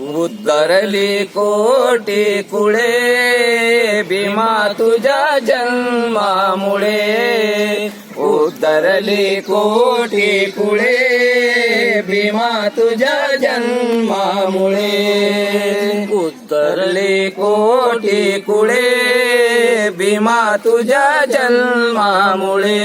उतरली कोटी कुळे भीमा तुझ्या जन्मामुळे. उतरली कोटी कुळे भीमा तुझ्या जन्मामुळे. उतरली कोटी कुळे भीमा तुझ्या जन्मामुळे.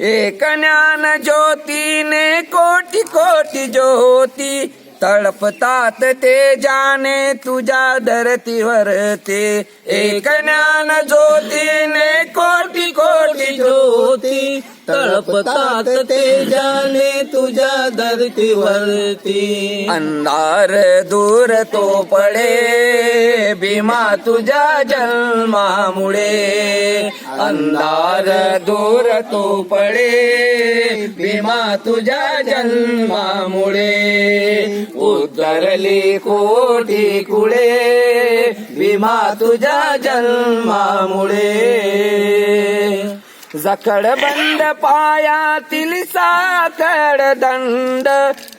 एक ज्ञान ज्योतीने कोटी कोटी ज्योती तळपतात ते जाने तुझ्या धरतीवर ते एक ज्ञान ज्योतीने कोटी कोटी ज्योती. तळपतात ते जाने तुझ्या धरतीवरती अंधार दूर तो पडे भीमा तुझ्या जन्मामुळे। अंधार दूर तो पडे भीमा तुझ्या जन्मामुळे। उतरली कोटी कुळे भीमा तुझ्या जन्मामुळे। जखड बंद पायातील साखड दंड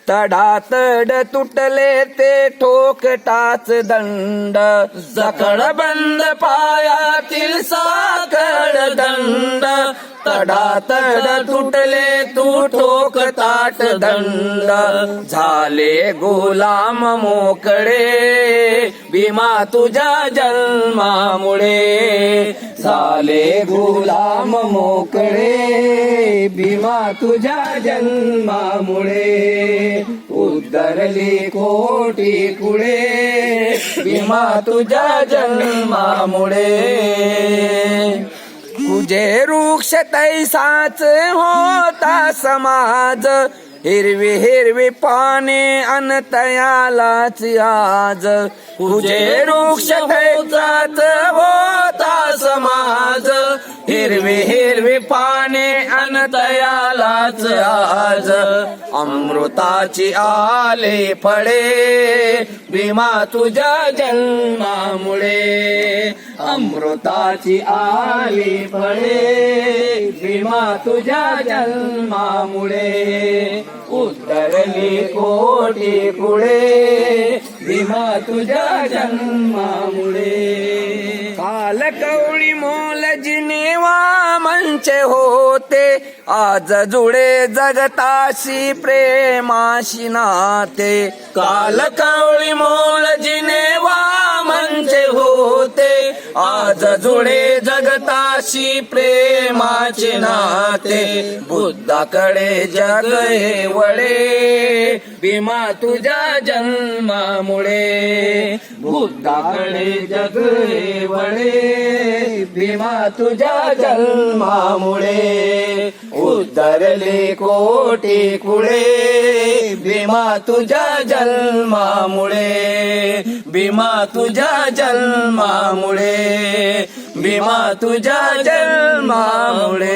तडातड तुटले ते ठोकटाच दंड. जखड बंद पायातील साखड दंड तडातड तुटले तू ठोकताट दंड. झाले गुलाम मोकळे भीमा तुझ्या जन्मामुळे. झाले गुलाम मोकळे भीमा तुझ्या जन्मामुळे. उद्धरली कोटी कुळे भीमा तुझ्या जन्मामुळे. तुझे वृक्ष तैसाच होता समाज हिरवी हिरवी पाने अनतयालाच आज. तुझे वृक्ष होता समाज हिरवी हिरवी पाने अनतयालाच आज. अमृताची आले फळे भीमा तुझ्या जन्मामुळे. अमृताची आली फळे भीमा तुझ्या जन्मामुळे. उतरली कोटी कुळे भीमा तुझ्या जन्मामुळे. काल कवळी मंच होते. आज जुळे जगताशी प्रेमाशी नाते. काल कवळी मोल जिनेवा म्हणजे होते. आज जुळे अशी प्रेमाचे नाते बुद्धाकडे जग हे वळे. भीमा तुझ्या जन्मामुळे बुद्धाकडे जग हे वळे. भीमा तुझ्या जन्मामुळे उद्धरले कोटी कुळे. भीमा तुझ्या जन्मामुळे भीमा तुझ्या जन्मामुळे. भीमा तुझ्या जन्मामुळे.